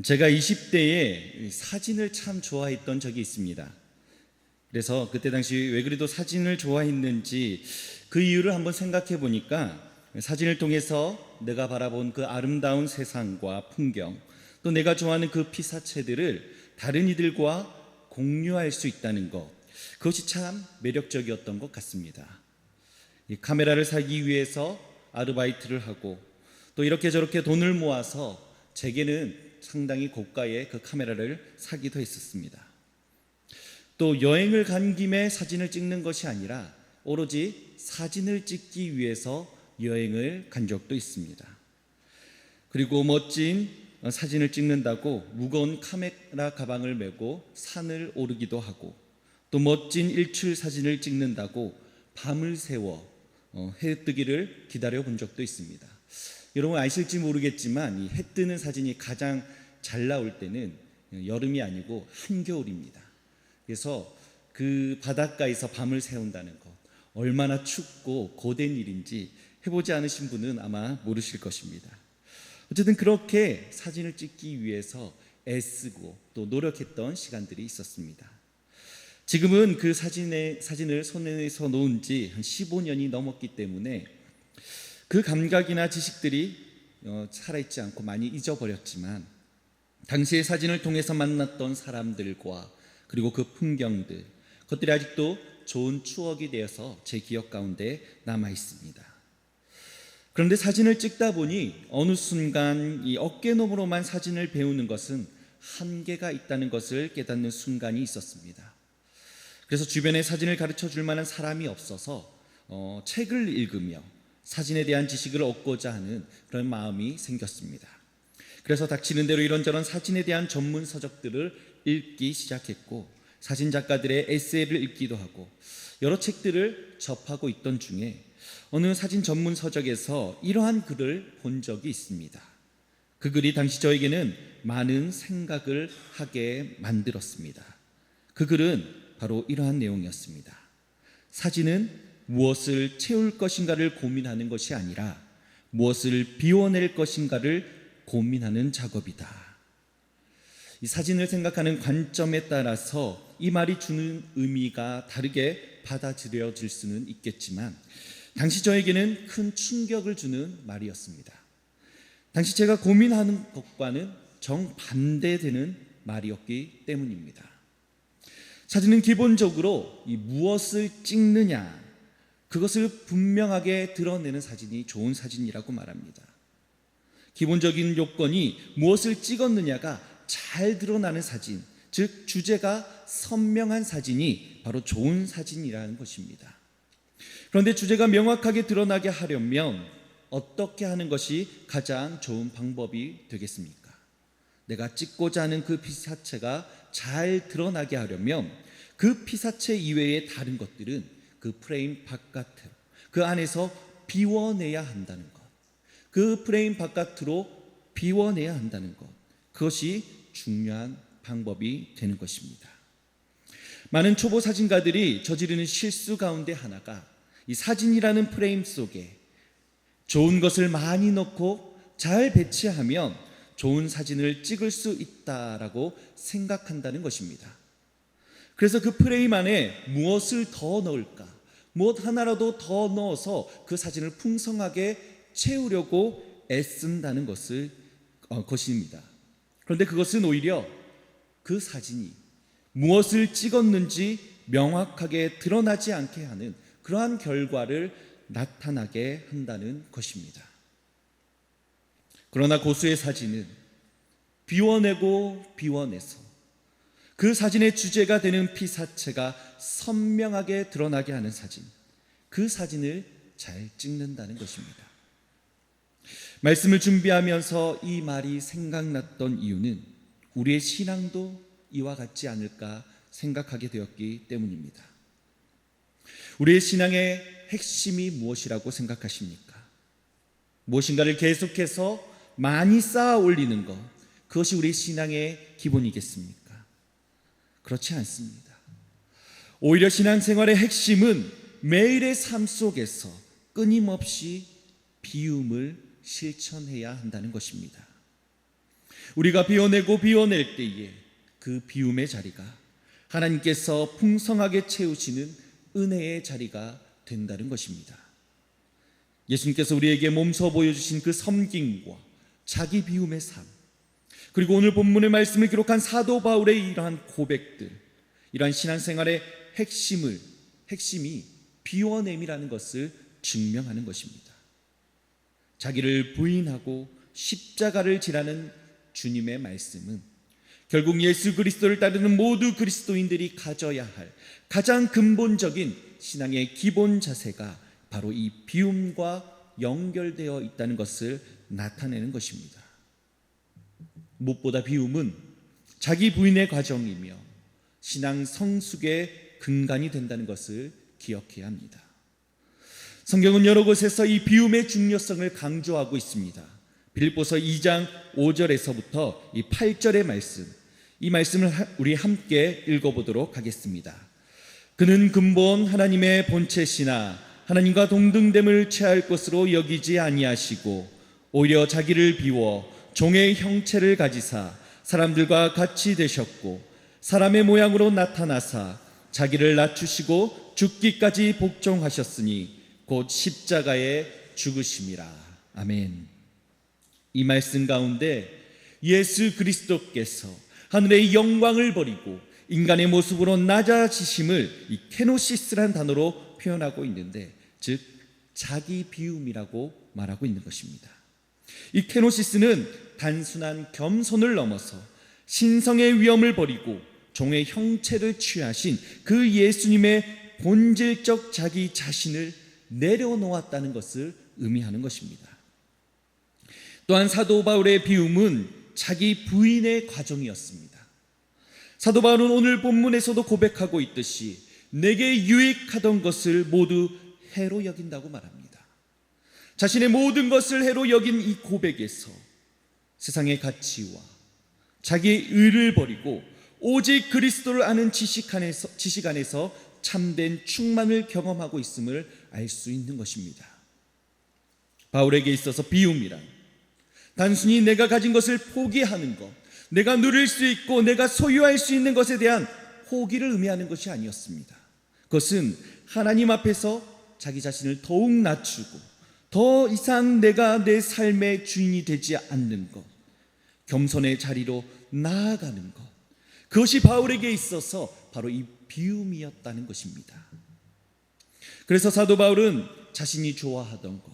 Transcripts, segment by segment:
제가 20대에 사진을 참 좋아했던 적이 있습니다. 그래서 그때 당시 왜 그래도 사진을 좋아했는지 그 이유를 한번 생각해 보니까 사진을 통해서 내가 바라본 그 아름다운 세상과 풍경 또 내가 좋아하는 그 피사체들을 다른 이들과 공유할 수 있다는 것 그것이 참 매력적이었던 것 같습니다. 이 카메라를 사기 위해서 아르바이트를 하고 또 이렇게 저렇게 돈을 모아서 제게는 상당히 고가의 그 카메라를 사기도 했었습니다. 또 여행을 간 김에 사진을 찍는 것이 아니라 오로지 사진을 찍기 위해서 여행을 간 적도 있습니다. 그리고 멋진 사진을 찍는다고 무거운 카메라 가방을 메고 산을 오르기도 하고 또 멋진 일출 사진을 찍는다고 밤을 새워 어, 해 뜨기를 기다려 본 적도 있습니다. 여러분 아실지 모르겠지만 이해 뜨는 사진이 가장 잘 나올 때는 여름이 아니고 한겨울입니다. 그래서 그 바닷가에서 밤을 새운다는 것 얼마나 춥고 고된 일인지 해보지 않으신 분은 아마 모르실 것입니다. 어쨌든 그렇게 사진을 찍기 위해서 애쓰고 또 노력했던 시간들이 있었습니다. 지금은 그 사진의 사진을 손에서 놓은 지 한 15년이 넘었기 때문에 그 감각이나 지식들이 어, 살아있지 않고 많이 잊어버렸지만 당시의 사진을 통해서 만났던 사람들과 그리고 그 풍경들 그것들이 아직도 좋은 추억이 되어서 제 기억 가운데 남아 있습니다. 그런데 사진을 찍다 보니 어느 순간 이 어깨너머로만 사진을 배우는 것은 한계가 있다는 것을 깨닫는 순간이 있었습니다. 그래서 주변에 사진을 가르쳐 줄 만한 사람이 없어서 어, 책을 읽으며 사진에 대한 지식을 얻고자 하는 그런 마음이 생겼습니다. 그래서 닥치는 대로 이런저런 사진에 대한 전문 서적들을 읽기 시작했고 사진 작가들의 에세이를 읽기도 하고 여러 책들을 접하고 있던 중에 어느 사진 전문 서적에서 이러한 글을 본 적이 있습니다. 그 글이 당시 저에게는 많은 생각을 하게 만들었습니다. 그 글은 바로 이러한 내용이었습니다. 사진은 무엇을 채울 것인가를 고민하는 것이 아니라 무엇을 비워낼 것인가를 고민하는 작업이다. 이 사진을 생각하는 관점에 따라서 이 말이 주는 의미가 다르게 받아들여질 수는 있겠지만 당시 저에게는 큰 충격을 주는 말이었습니다. 당시 제가 고민하는 것과는 정반대되는 말이었기 때문입니다. 사진은 기본적으로 이 무엇을 찍느냐 그것을 분명하게 드러내는 사진이 좋은 사진이라고 말합니다. 기본적인 요건이 무엇을 찍었느냐가 잘 드러나는 사진, 즉 주제가 선명한 사진이 바로 좋은 사진이라는 것입니다. 그런데 주제가 명확하게 드러나게 하려면 어떻게 하는 것이 가장 좋은 방법이 되겠습니까? 내가 찍고자 하는 그 피사체가 잘 드러나게 하려면 그 피사체 이외의 다른 것들은 그 프레임 바깥으로 그 안에서 비워내야 한다는 것. 그 프레임 바깥으로 비워내야 한다는 것. 그것이 중요한 방법이 되는 것입니다. 많은 초보 사진가들이 저지르는 실수 가운데 하나가 이 사진이라는 프레임 속에 좋은 것을 많이 넣고 잘 배치하면 좋은 사진을 찍을 수 있다라고 생각한다는 것입니다. 그래서 그 프레임 안에 무엇을 더 넣을까? 무엇 하나라도 더 넣어서 그 사진을 풍성하게 채우려고 애쓴다는 것을 어, 것입니다. 그런데 그것은 오히려 그 사진이 무엇을 찍었는지 명확하게 드러나지 않게 하는 그러한 결과를 나타나게 한다는 것입니다. 그러나 고수의 사진은 비워내고 비워내서 그 사진의 주제가 되는 피사체가 선명하게 드러나게 하는 사진, 그 사진을 잘 찍는다는 것입니다. 말씀을 준비하면서 이 말이 생각났던 이유는 우리의 신앙도 이와 같지 않을까 생각하게 되었기 때문입니다. 우리의 신앙의 핵심이 무엇이라고 생각하십니까? 무엇인가를 계속해서 많이 쌓아 올리는 것, 그것이 우리 신앙의 기본이겠습니까? 그렇지 않습니다. 오히려 신앙생활의 핵심은 매일의 삶 속에서 끊임없이 비움을 실천해야 한다는 것입니다. 우리가 비워내고 비워낼 때에 그 비움의 자리가 하나님께서 풍성하게 채우시는 은혜의 자리가 된다는 것입니다. 예수님께서 우리에게 몸소 보여주신 그 섬김과 자기 비움의 삶, 그리고 오늘 본문의 말씀을 기록한 사도 바울의 이러한 고백들, 이러한 신앙생활의 핵심을 핵심이 비워냄이라는 것을 증명하는 것입니다. 자기를 부인하고 십자가를 지라는 주님의 말씀은 결국 예수 그리스도를 따르는 모두 그리스도인들이 가져야 할 가장 근본적인 신앙의 기본 자세가 바로 이 비움과 연결되어 있다는 것을 나타내는 것입니다. 무엇보다 비움은 자기 부인의 과정이며 신앙 성숙의 근간이 된다는 것을 기억해야 합니다. 성경은 여러 곳에서 이 비움의 중요성을 강조하고 있습니다. 빌립보서 2장 5절에서부터 이 8절의 말씀, 이 말씀을 하- 우리 함께 읽어보도록 하겠습니다. 그는 근본 하나님의 본체시나 하나님과 동등됨을 취할 것으로 여기지 아니하시고 오히려 자기를 비워 종의 형체를 가지사 사람들과 같이 되셨고 사람의 모양으로 나타나사 자기를 낮추시고 죽기까지 복종하셨으니 곧 십자가에 죽으심이라. 아멘. 이 말씀 가운데 예수 그리스도께서 하늘의 영광을 버리고 인간의 모습으로 낮아지심을 이 케노시스란 단어로 표현하고 있는데 즉 자기 비움이라고 말하고 있는 것입니다. 이 케노시스는 단순한 겸손을 넘어서 신성의 위엄을 버리고 종의 형체를 취하신 그 예수님의 본질적 자기 자신을 내려놓았다는 것을 의미하는 것입니다. 또한 사도 바울의 비움은 자기 부인의 과정이었습니다. 사도 바울은 오늘 본문에서도 고백하고 있듯이 내게 유익하던 것을 모두 해로 여긴다고 말합니다. 자신의 모든 것을 해로 여긴 이 고백에서 세상의 가치와 자기의 의를 버리고 오직 그리스도를 아는 지식 안에서, 지식 안에서 참된 충만을 경험하고 있음을 알 수 있는 것입니다. 바울에게 있어서 비움이란 단순히 내가 가진 것을 포기하는 것, 내가 누릴 수 있고 내가 소유할 수 있는 것에 대한 포기를 의미하는 것이 아니었습니다. 그것은 하나님 앞에서 자기 자신을 더욱 낮추고 더 이상 내가 내 삶의 주인이 되지 않는 것, 겸손의 자리로 나아가는 것. 그것이 바울에게 있어서 바로 이 비움이었다는 것입니다. 그래서 사도 바울은 자신이 좋아하던 것,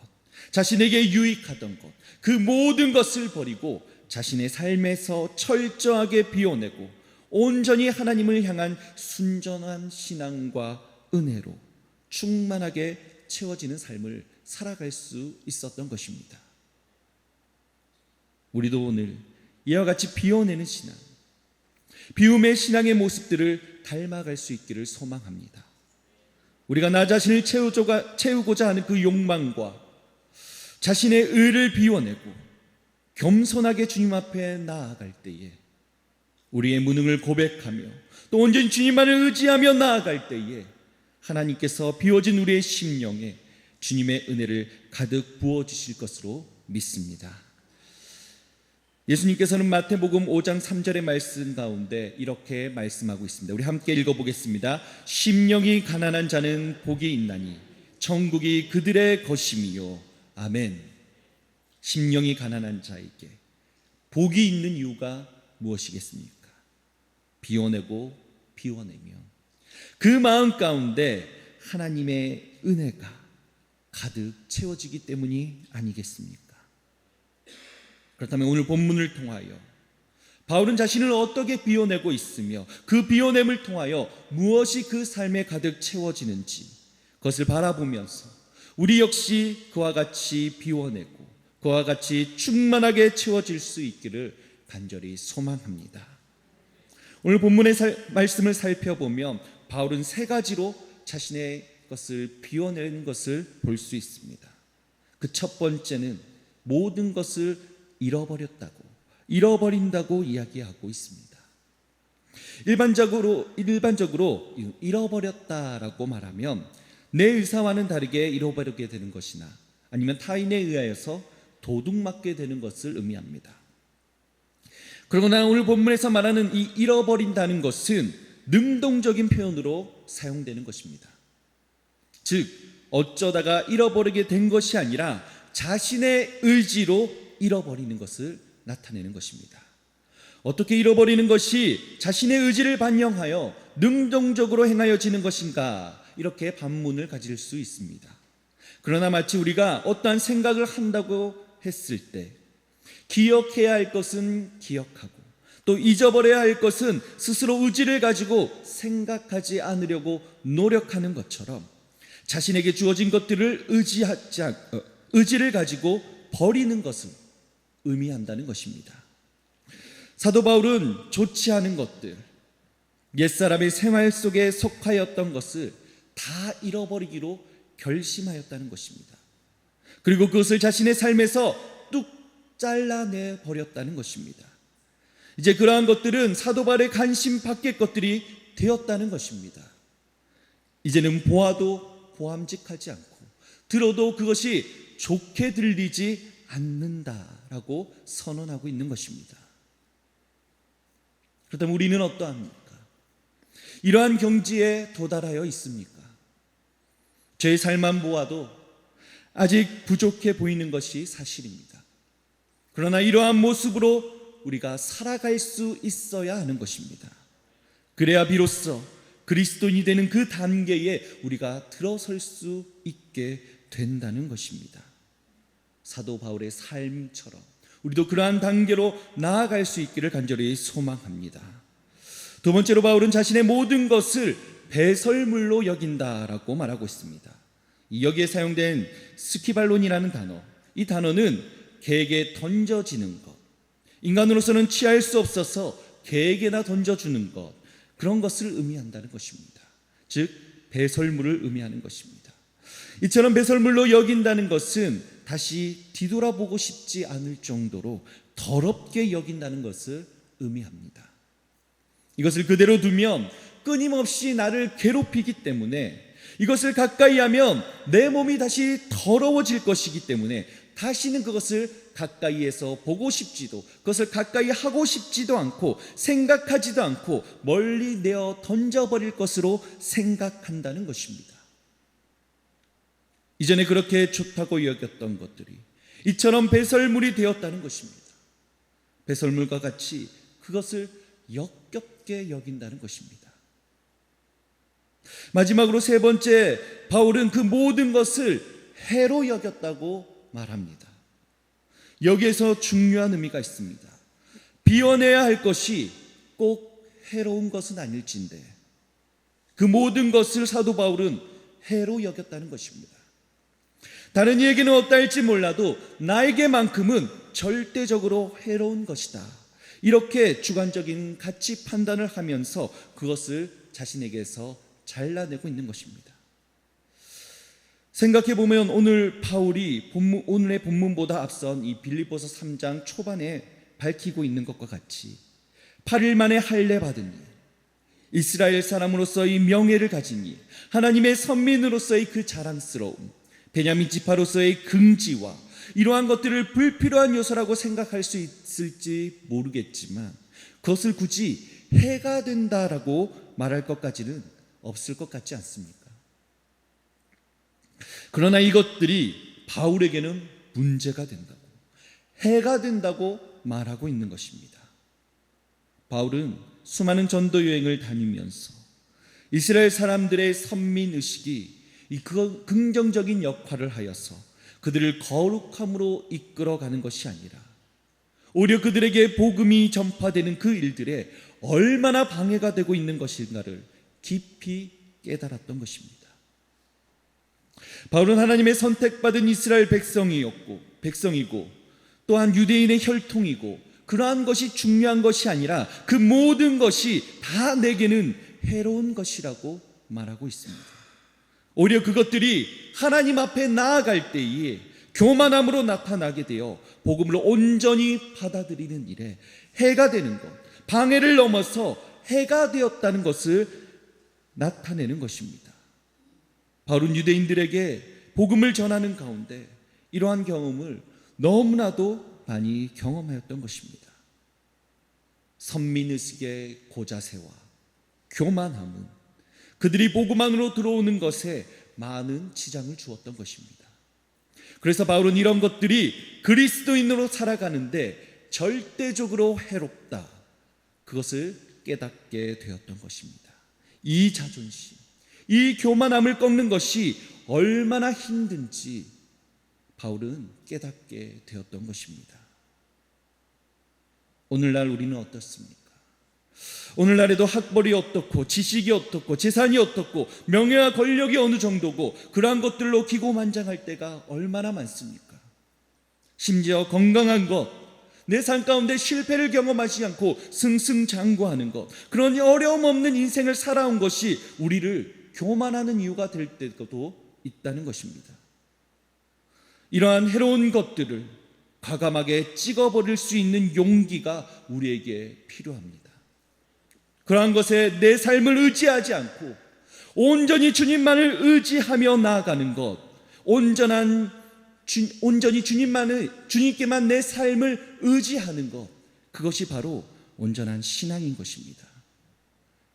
자신에게 유익하던 것, 그 모든 것을 버리고 자신의 삶에서 철저하게 비워내고 온전히 하나님을 향한 순전한 신앙과 은혜로 충만하게 채워지는 삶을 살아갈 수 있었던 것입니다. 우리도 오늘 이와 같이 비워내는 신앙, 비움의 신앙의 모습들을 닮아갈 수 있기를 소망합니다. 우리가 나 자신을 채우고자, 하는 그 욕망과 자신의 의를 비워내고 겸손하게 주님 앞에 나아갈 때에 우리의 무능을 고백하며 또 온전히 주님만을 의지하며 나아갈 때에 하나님께서 비워진 우리의 심령에 주님의 은혜를 가득 부어 주실 것으로 믿습니다. 예수님께서는 마태복음 5장 3절의 말씀 가운데 이렇게 말씀하고 있습니다. 우리 함께 읽어보겠습니다. 심령이 가난한 자는 복이 있나니 천국이 그들의 것임이요. 아멘. 심령이 가난한 자에게 복이 있는 이유가 무엇이겠습니까? 비워내고 비워내면 그 마음 가운데 하나님의 은혜가 가득 채워지기 때문이 아니겠습니까? 그렇다면 오늘 본문을 통하여 바울은 자신을 어떻게 비워내고 있으며 그 비워냄을 통하여 무엇이 그 삶에 가득 채워지는지 그것을 바라보면서 우리 역시 그와 같이 비워내고 그와 같이 충만하게 채워질 수 있기를 간절히 소망합니다. 오늘 본문의 살, 말씀을 살펴보면 바울은 세 가지로 자신의 것을 비워내는 것을 볼 수 있습니다. 그 첫 번째는 모든 것을 잃어버렸다고, 잃어버린다고 이야기하고 있습니다. 일반적으로, 일반적으로 잃어버렸다라고 말하면 내 의사와는 다르게 잃어버리게 되는 것이나 아니면 타인에 의하여서 도둑맞게 되는 것을 의미합니다. 그러고 나 오늘 본문에서 말하는 이 잃어버린다는 것은 능동적인 표현으로 사용되는 것입니다. 즉, 어쩌다가 잃어버리게 된 것이 아니라 자신의 의지로 잃어버리는 것을 나타내는 것입니다. 어떻게 잃어버리는 것이 자신의 의지를 반영하여 능동적으로 행하여지는 것인가? 이렇게 반문을 가질 수 있습니다. 그러나 마치 우리가 어떠한 생각을 한다고 했을 때 기억해야 할 것은 기억하고 또 잊어버려야 할 것은 스스로 의지를 가지고 생각하지 않으려고 노력하는 것처럼 자신에게 주어진 것들을 의지하지 않, 어, 의지를 가지고 버리는 것을 의미한다는 것입니다. 사도 바울은 좋지 않은 것들, 옛사람의 생활 속에 속하였던 것을 다 잃어버리기로 결심하였다는 것입니다. 그리고 그것을 자신의 삶에서 뚝 잘라내 버렸다는 것입니다. 이제 그러한 것들은 사도 바울의 관심 밖의 것들이 되었다는 것입니다. 이제는 보아도 보함직하지 않고 들어도 그것이 좋게 들리지 않는다 라고 선언하고 있는 것입니다. 그렇다면 우리는 어떠합니까? 이러한 경지에 도달하여 있습니까? 제 삶만 보아도 아직 부족해 보이는 것이 사실입니다. 그러나 이러한 모습으로 우리가 살아갈 수 있어야 하는 것입니다. 그래야 비로소 그리스도인이 되는 그 단계에 우리가 들어설 수 있게 된다는 것입니다. 사도 바울의 삶처럼 우리도 그러한 단계로 나아갈 수 있기를 간절히 소망합니다. 두 번째로 바울은 자신의 모든 것을 배설물로 여긴다라고 말하고 있습니다. 이 여기에 사용된 스키발론이라는 단어, 이 단어는 개에게 던져지는 것, 인간으로서는 취할 수 없어서 개에게나 던져주는 것, 그런 것을 의미한다는 것입니다. 즉, 배설물을 의미하는 것입니다. 이처럼 배설물로 여긴다는 것은 다시 뒤돌아보고 싶지 않을 정도로 더럽게 여긴다는 것을 의미합니다. 이것을 그대로 두면 끊임없이 나를 괴롭히기 때문에 이것을 가까이 하면 내 몸이 다시 더러워질 것이기 때문에 다시는 그것을 가까이에서 보고 싶지도 그것을 가까이 하고 싶지도 않고 생각하지도 않고 멀리 내어 던져버릴 것으로 생각한다는 것입니다. 이전에 그렇게 좋다고 여겼던 것들이 이처럼 배설물이 되었다는 것입니다. 배설물과 같이 그것을 역겹게 여긴다는 것입니다. 마지막으로 세 번째 바울은 그 모든 것을 해로 여겼다고 말합니다. 여기에서 중요한 의미가 있습니다. 비워내야 할 것이 꼭 해로운 것은 아닐진데 그 모든 것을 사도 바울은 해로 여겼다는 것입니다. 다른 이에게는 없다 할지 몰라도 나에게만큼은 절대적으로 해로운 것이다. 이렇게 주관적인 가치 판단을 하면서 그것을 자신에게서 잘라내고 있는 것입니다. 생각해 보면 오늘 바울이 본문, 오늘의 본문보다 앞선 이 빌립보서 3장 초반에 밝히고 있는 것과 같이 8일 만에 할례 받은 일, 이스라엘 사람으로서의 명예를 가진 일, 하나님의 선민으로서의 그 자랑스러움, 베냐민 지파로서의 긍지와 이러한 것들을 불필요한 요소라고 생각할 수 있을지 모르겠지만 그것을 굳이 해가 된다라고 말할 것까지는 없을 것 같지 않습니까? 그러나 이것들이 바울에게는 문제가 된다고 해가 된다고 말하고 있는 것입니다. 바울은 수많은 전도 여행을 다니면서 이스라엘 사람들의 선민 의식이 이 긍정적인 역할을 하여서 그들을 거룩함으로 이끌어가는 것이 아니라 오히려 그들에게 복음이 전파되는 그 일들에 얼마나 방해가 되고 있는 것인가를 깊이 깨달았던 것입니다. 바울은 하나님의 선택받은 이스라엘 백성이었고 백성이고 또한 유대인의 혈통이고 그러한 것이 중요한 것이 아니라 그 모든 것이 다 내게는 해로운 것이라고 말하고 있습니다. 오히려 그것들이 하나님 앞에 나아갈 때에 교만함으로 나타나게 되어 복음을 온전히 받아들이는 일에 해가 되는 것, 방해를 넘어서 해가 되었다는 것을 나타내는 것입니다. 바울은 유대인들에게 복음을 전하는 가운데 이러한 경험을 너무나도 많이 경험하였던 것입니다. 선민의식의 고자세와 교만함은 그들이 복음안으로 들어오는 것에 많은 지장을 주었던 것입니다. 그래서 바울은 이런 것들이 그리스도인으로 살아가는데 절대적으로 해롭다. 그것을 깨닫게 되었던 것입니다. 이 자존심, 이 교만함을 꺾는 것이 얼마나 힘든지 바울은 깨닫게 되었던 것입니다. 오늘날 우리는 어떻습니까? 오늘날에도 학벌이 어떻고 지식이 어떻고 재산이 어떻고 명예와 권력이 어느 정도고 그러한 것들로 기고만장할 때가 얼마나 많습니까? 심지어 건강한 것, 내 삶 가운데 실패를 경험하지 않고 승승장구하는 것, 그런 어려움 없는 인생을 살아온 것이 우리를 교만하는 이유가 될 때도 있다는 것입니다. 이러한 해로운 것들을 과감하게 찍어버릴 수 있는 용기가 우리에게 필요합니다. 그러한 것에 내 삶을 의지하지 않고 온전히 주님만을 의지하며 나아가는 것, 온전한 주, 온전히 주님만을 주님께만 내 삶을 의지하는 것, 그것이 바로 온전한 신앙인 것입니다.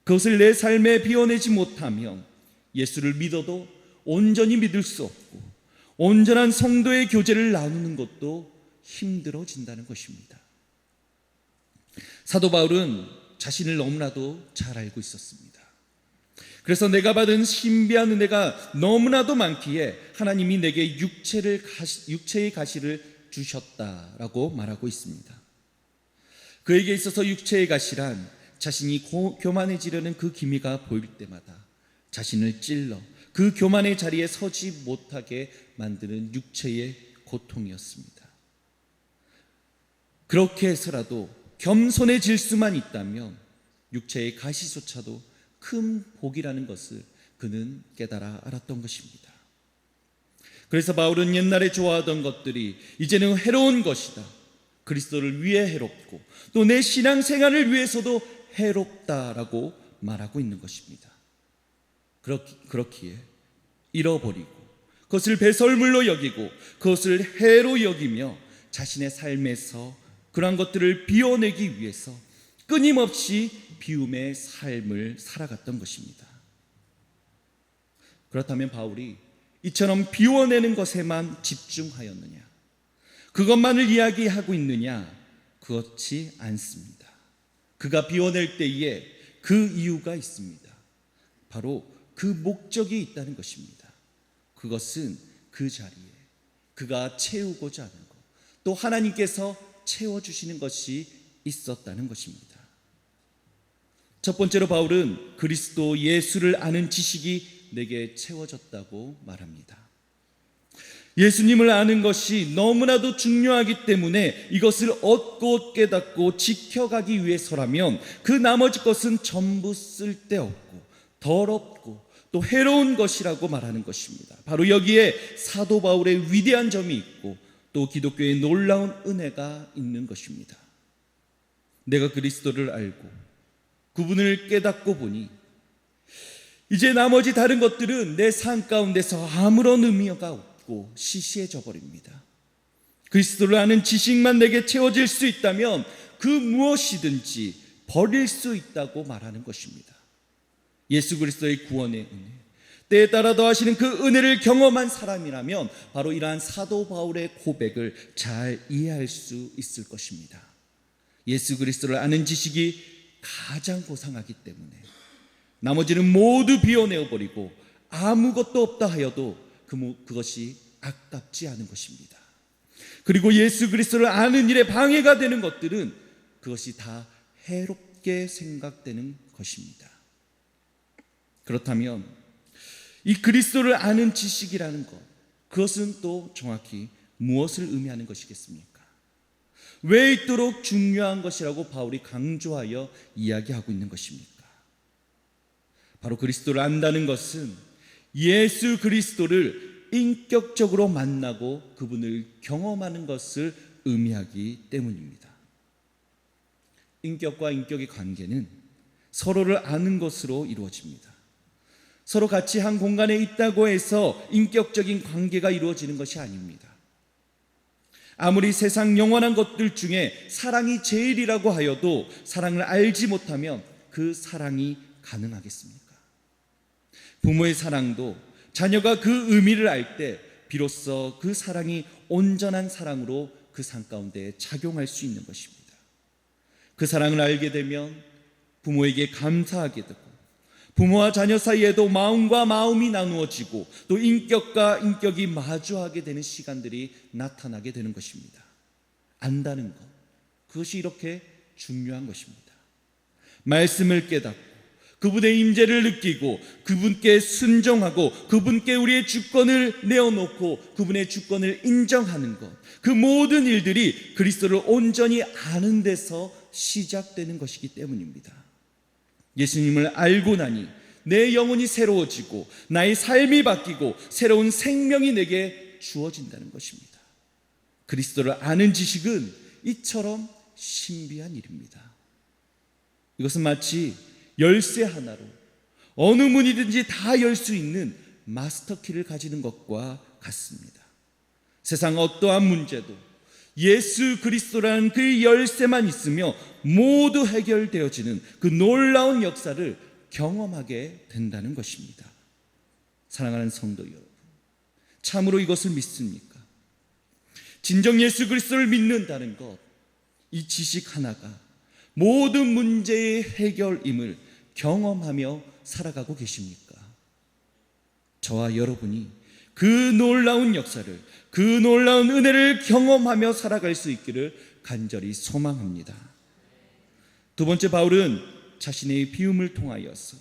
그것을 내 삶에 비워내지 못하면 예수를 믿어도 온전히 믿을 수 없고 온전한 성도의 교제를 나누는 것도 힘들어진다는 것입니다. 사도 바울은 자신을 너무나도 잘 알고 있었습니다. 그래서 내가 받은 신비한 은혜가 너무나도 많기에 하나님이 내게 육체를 가시, 육체의 가시를 주셨다라고 말하고 있습니다. 그에게 있어서 육체의 가시란 자신이 고, 교만해지려는 그 기미가 보일 때마다 자신을 찔러 그 교만의 자리에 서지 못하게 만드는 육체의 고통이었습니다. 그렇게 해서라도 겸손해질 수만 있다면 육체의 가시조차도 큰 복이라는 것을 그는 깨달아 알았던 것입니다. 그래서 바울은 옛날에 좋아하던 것들이 이제는 해로운 것이다. 그리스도를 위해 해롭고 또 내 신앙 생활을 위해서도 해롭다라고 말하고 있는 것입니다. 그렇기, 그렇기에 잃어버리고 그것을 배설물로 여기고 그것을 해로 여기며 자신의 삶에서 그러한 것들을 비워내기 위해서 끊임없이 비움의 삶을 살아갔던 것입니다. 그렇다면 바울이 이처럼 비워내는 것에만 집중하였느냐? 그것만을 이야기하고 있느냐? 그렇지 않습니다. 그가 비워낼 때에 그 이유가 있습니다. 바로 그 목적이 있다는 것입니다. 그것은 그 자리에 그가 채우고자 하는 것, 또 하나님께서 채워주시는 것이 있었다는 것입니다. 첫 번째로 바울은 그리스도 예수를 아는 지식이 내게 채워졌다고 말합니다. 예수님을 아는 것이 너무나도 중요하기 때문에 이것을 얻고 깨닫고 지켜가기 위해서라면 그 나머지 것은 전부 쓸데없고 더럽고 또 해로운 것이라고 말하는 것입니다. 바로 여기에 사도 바울의 위대한 점이 있고 또 기독교의 놀라운 은혜가 있는 것입니다. 내가 그리스도를 알고 그분을 깨닫고 보니 이제 나머지 다른 것들은 내 삶 가운데서 아무런 의미가 없고 시시해져 버립니다. 그리스도를 아는 지식만 내게 채워질 수 있다면 그 무엇이든지 버릴 수 있다고 말하는 것입니다. 예수 그리스도의 구원의 은혜, 때에 따라 더하시는 그 은혜를 경험한 사람이라면 바로 이러한 사도 바울의 고백을 잘 이해할 수 있을 것입니다. 예수 그리스도를 아는 지식이 가장 고상하기 때문에 나머지는 모두 비워내어 버리고 아무것도 없다 하여도 그, 그것이 아깝지 않은 것입니다. 그리고 예수 그리스도를 아는 일에 방해가 되는 것들은 그것이 다 해롭게 생각되는 것입니다. 그렇다면 이 그리스도를 아는 지식이라는 것, 그것은 또 정확히 무엇을 의미하는 것이겠습니까? 왜 있도록 중요한 것이라고 바울이 강조하여 이야기하고 있는 것입니까? 바로 그리스도를 안다는 것은 예수 그리스도를 인격적으로 만나고 그분을 경험하는 것을 의미하기 때문입니다. 인격과 인격의 관계는 서로를 아는 것으로 이루어집니다. 서로 같이 한 공간에 있다고 해서 인격적인 관계가 이루어지는 것이 아닙니다. 아무리 세상 영원한 것들 중에 사랑이 제일이라고 하여도 사랑을 알지 못하면 그 사랑이 가능하겠습니까? 부모의 사랑도 자녀가 그 의미를 알 때 비로소 그 사랑이 온전한 사랑으로 그삶 가운데 작용할 수 있는 것입니다. 그 사랑을 알게 되면 부모에게 감사하게 되고 부모와 자녀 사이에도 마음과 마음이 나누어지고 또 인격과 인격이 마주하게 되는 시간들이 나타나게 되는 것입니다. 안다는 것. 그것이 이렇게 중요한 것입니다. 말씀을 깨닫고 그분의 임재를 느끼고 그분께 순종하고 그분께 우리의 주권을 내어놓고 그분의 주권을 인정하는 것. 그 모든 일들이 그리스도를 온전히 아는 데서 시작되는 것이기 때문입니다. 예수님을 알고 나니 내 영혼이 새로워지고 나의 삶이 바뀌고 새로운 생명이 내게 주어진다는 것입니다. 그리스도를 아는 지식은 이처럼 신비한 일입니다. 이것은 마치 열쇠 하나로 어느 문이든지 다 열 수 있는 마스터 키를 가지는 것과 같습니다. 세상 어떠한 문제도 예수 그리스도라는 그 열쇠만 있으며 모두 해결되어지는 그 놀라운 역사를 경험하게 된다는 것입니다. 사랑하는 성도 여러분, 참으로 이것을 믿습니까? 진정 예수 그리스도를 믿는다는 것, 이 지식 하나가 모든 문제의 해결임을 경험하며 살아가고 계십니까? 저와 여러분이 그 놀라운 역사를, 그 놀라운 은혜를 경험하며 살아갈 수 있기를 간절히 소망합니다. 두 번째 바울은 자신의 비움을 통하여서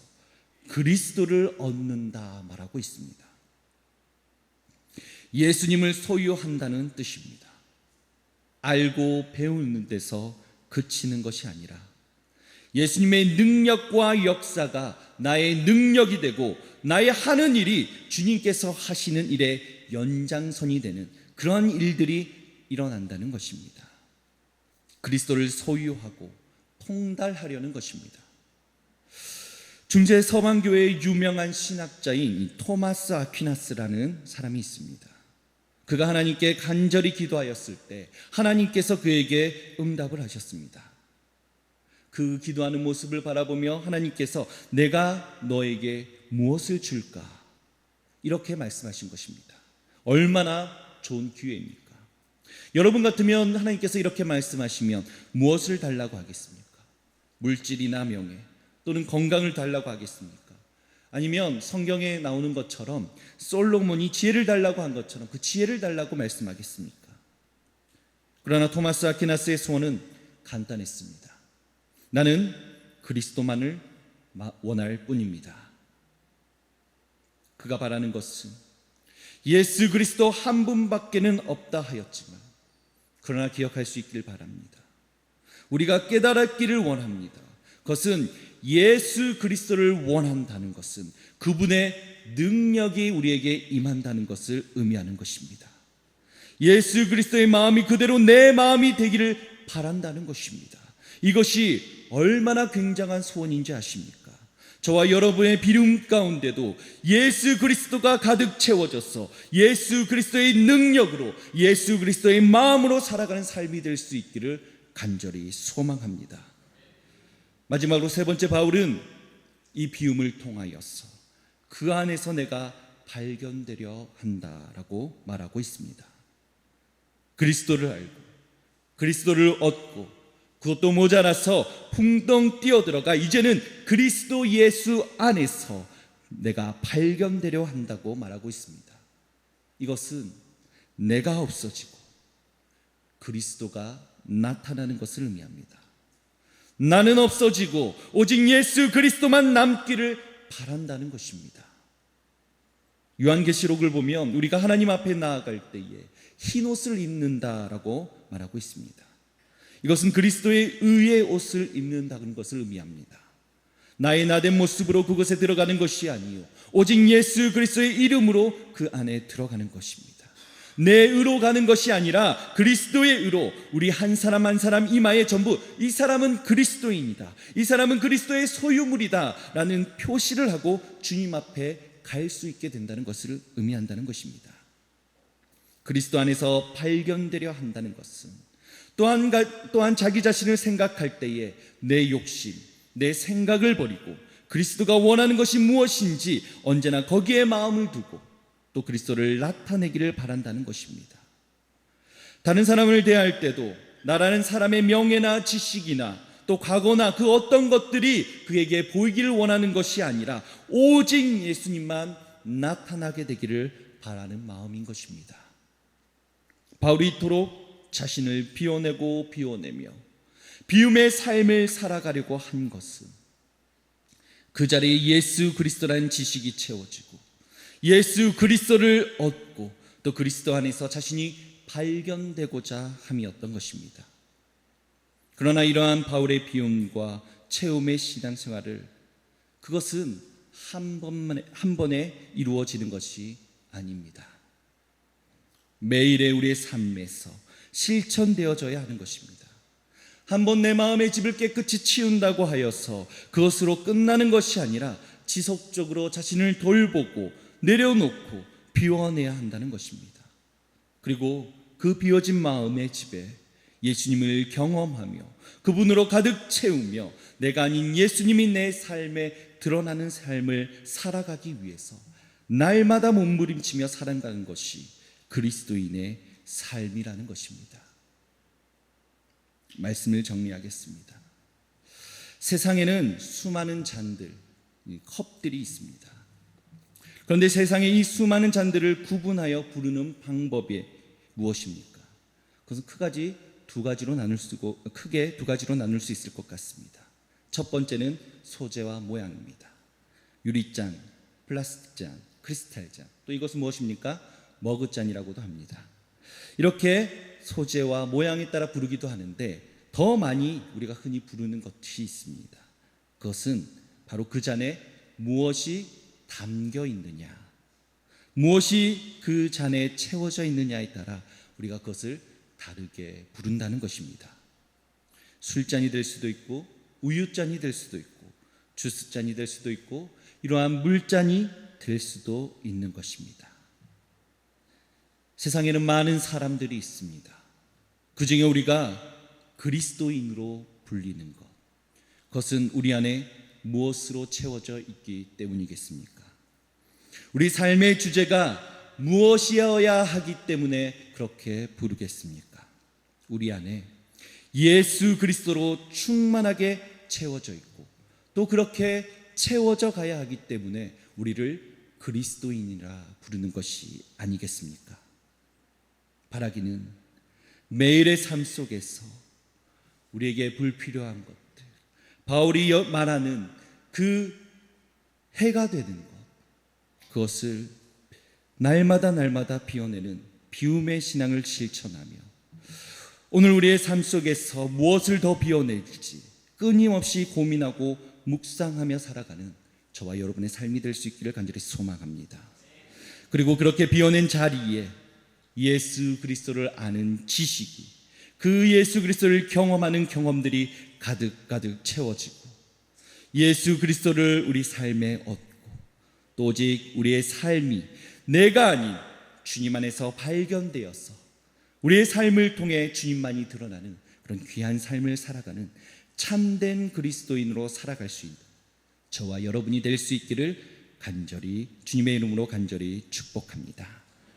그리스도를 얻는다 말하고 있습니다. 예수님을 소유한다는 뜻입니다. 알고 배우는 데서 그치는 것이 아니라 예수님의 능력과 역사가 나의 능력이 되고 나의 하는 일이 주님께서 하시는 일의 연장선이 되는 그러한 일들이 일어난다는 것입니다. 그리스도를 소유하고 통달하려는 것입니다. 중세 서방교회의 유명한 신학자인 토마스 아퀴나스라는 사람이 있습니다. 그가 하나님께 간절히 기도하였을 때 하나님께서 그에게 응답을 하셨습니다. 그 기도하는 모습을 바라보며 하나님께서 내가 너에게 무엇을 줄까? 이렇게 말씀하신 것입니다. 얼마나 좋은 기회입니까? 여러분 같으면 하나님께서 이렇게 말씀하시면 무엇을 달라고 하겠습니까? 물질이나 명예 또는 건강을 달라고 하겠습니까? 아니면 성경에 나오는 것처럼 솔로몬이 지혜를 달라고 한 것처럼 그 지혜를 달라고 말씀하겠습니까? 그러나 토마스 아퀴나스의 소원은 간단했습니다. 나는 그리스도만을 원할 뿐입니다. 그가 바라는 것은 예수 그리스도 한 분밖에는 없다 하였지만 그러나 기억할 수 있길 바랍니다. 우리가 깨달았기를 원합니다. 그것은 예수 그리스도를 원한다는 것은 그분의 능력이 우리에게 임한다는 것을 의미하는 것입니다. 예수 그리스도의 마음이 그대로 내 마음이 되기를 바란다는 것입니다. 이것이 얼마나 굉장한 소원인지 아십니까? 저와 여러분의 비름 가운데도 예수 그리스도가 가득 채워져서 예수 그리스도의 능력으로 예수 그리스도의 마음으로 살아가는 삶이 될 수 있기를 간절히 소망합니다. 마지막으로 세 번째 바울은 이 비움을 통하여서 그 안에서 내가 발견되려 한다라고 말하고 있습니다. 그리스도를 알고 그리스도를 얻고 그것도 모자라서 풍덩 뛰어들어가 이제는 그리스도 예수 안에서 내가 발견되려 한다고 말하고 있습니다. 이것은 내가 없어지고 그리스도가 나타나는 것을 의미합니다. 나는 없어지고 오직 예수 그리스도만 남기를 바란다는 것입니다. 요한계시록을 보면 우리가 하나님 앞에 나아갈 때에 흰 옷을 입는다라고 말하고 있습니다. 이것은 그리스도의 의의 옷을 입는다는 것을 의미합니다. 나의 나된 모습으로 그곳에 들어가는 것이 아니요 오직 예수 그리스도의 이름으로 그 안에 들어가는 것입니다. 내 의로 가는 것이 아니라 그리스도의 의로 우리 한 사람 한 사람 이마에 전부 이 사람은 그리스도인이다. 이 사람은 그리스도의 소유물이다. 라는 표시를 하고 주님 앞에 갈 수 있게 된다는 것을 의미한다는 것입니다. 그리스도 안에서 발견되려 한다는 것은 또한 가- 또한 자기 자신을 생각할 때에 내 욕심, 내 생각을 버리고 그리스도가 원하는 것이 무엇인지 언제나 거기에 마음을 두고 또 그리스도를 나타내기를 바란다는 것입니다. 다른 사람을 대할 때도 나라는 사람의 명예나 지식이나 또 과거나 그 어떤 것들이 그에게 보이기를 원하는 것이 아니라 오직 예수님만 나타나게 되기를 바라는 마음인 것입니다. 바울이 이토록 자신을 비워내고 비워내며 비움의 삶을 살아가려고 한 것은 그 자리에 예수 그리스도라는 지식이 채워지고 예수 그리스도를 얻고 또 그리스도 안에서 자신이 발견되고자 함이었던 것입니다. 그러나 이러한 바울의 비움과 체험의 신앙생활을 그것은 한 번만에 한 번에 이루어지는 것이 아닙니다. 매일의 우리의 삶에서 실천되어져야 하는 것입니다. 한번 내 마음의 집을 깨끗이 치운다고 하여서 그것으로 끝나는 것이 아니라 지속적으로 자신을 돌보고 내려놓고 비워내야 한다는 것입니다. 그리고 그 비워진 마음의 집에 예수님을 경험하며 그분으로 가득 채우며 내가 아닌 예수님이 내 삶에 드러나는 삶을 살아가기 위해서 날마다 몸부림치며 살아가는 것이 그리스도인의 삶이라는 것입니다. 말씀을 정리하겠습니다. 세상에는 수많은 잔들, 이 컵들이 있습니다. 그런데 세상에 이 수많은 잔들을 구분하여 부르는 방법이 무엇입니까? 그것은 크가지 두 가지로 나눌 수 있고 크게 두 가지로 나눌 수 있을 것 같습니다. 첫 번째는 소재와 모양입니다. 유리잔, 플라스틱 잔, 크리스탈 잔. 또 이것은 무엇입니까? 머그잔이라고도 합니다. 이렇게 소재와 모양에 따라 부르기도 하는데 더 많이 우리가 흔히 부르는 것이 있습니다. 그것은 바로 그 잔에 무엇이 담겨 있느냐, 무엇이 그 잔에 채워져 있느냐에 따라 우리가 그것을 다르게 부른다는 것입니다. 술잔이 될 수도 있고 우유잔이 될 수도 있고 주스잔이 될 수도 있고 이러한 물잔이 될 수도 있는 것입니다. 세상에는 많은 사람들이 있습니다. 그 중에 우리가 그리스도인으로 불리는 것. 그것은 우리 안에 무엇으로 채워져 있기 때문이겠습니까? 우리 삶의 주제가 무엇이어야 하기 때문에 그렇게 부르겠습니까? 우리 안에 예수 그리스도로 충만하게 채워져 있고 또 그렇게 채워져 가야 하기 때문에 우리를 그리스도인이라 부르는 것이 아니겠습니까? 바라기는 매일의 삶 속에서 우리에게 불필요한 것들, 바울이 여- 말하는 그 해가 되는 것, 그것을 날마다 날마다 비워내는 비움의 신앙을 실천하며 오늘 우리의 삶 속에서 무엇을 더 비워낼지 끊임없이 고민하고 묵상하며 살아가는 저와 여러분의 삶이 될 수 있기를 간절히 소망합니다. 그리고 그렇게 비워낸 자리에 예수 그리스도를 아는 지식이 그 예수 그리스도를 경험하는 경험들이 가득 가득 채워지고 예수 그리스도를 우리 삶에 얻고 또 오직 우리의 삶이 내가 아닌 주님 안에서 발견되어서 우리의 삶을 통해 주님만이 드러나는 그런 귀한 삶을 살아가는 참된 그리스도인으로 살아갈 수 있는 저와 여러분이 될 수 있기를 간절히 주님의 이름으로 간절히 축복합니다.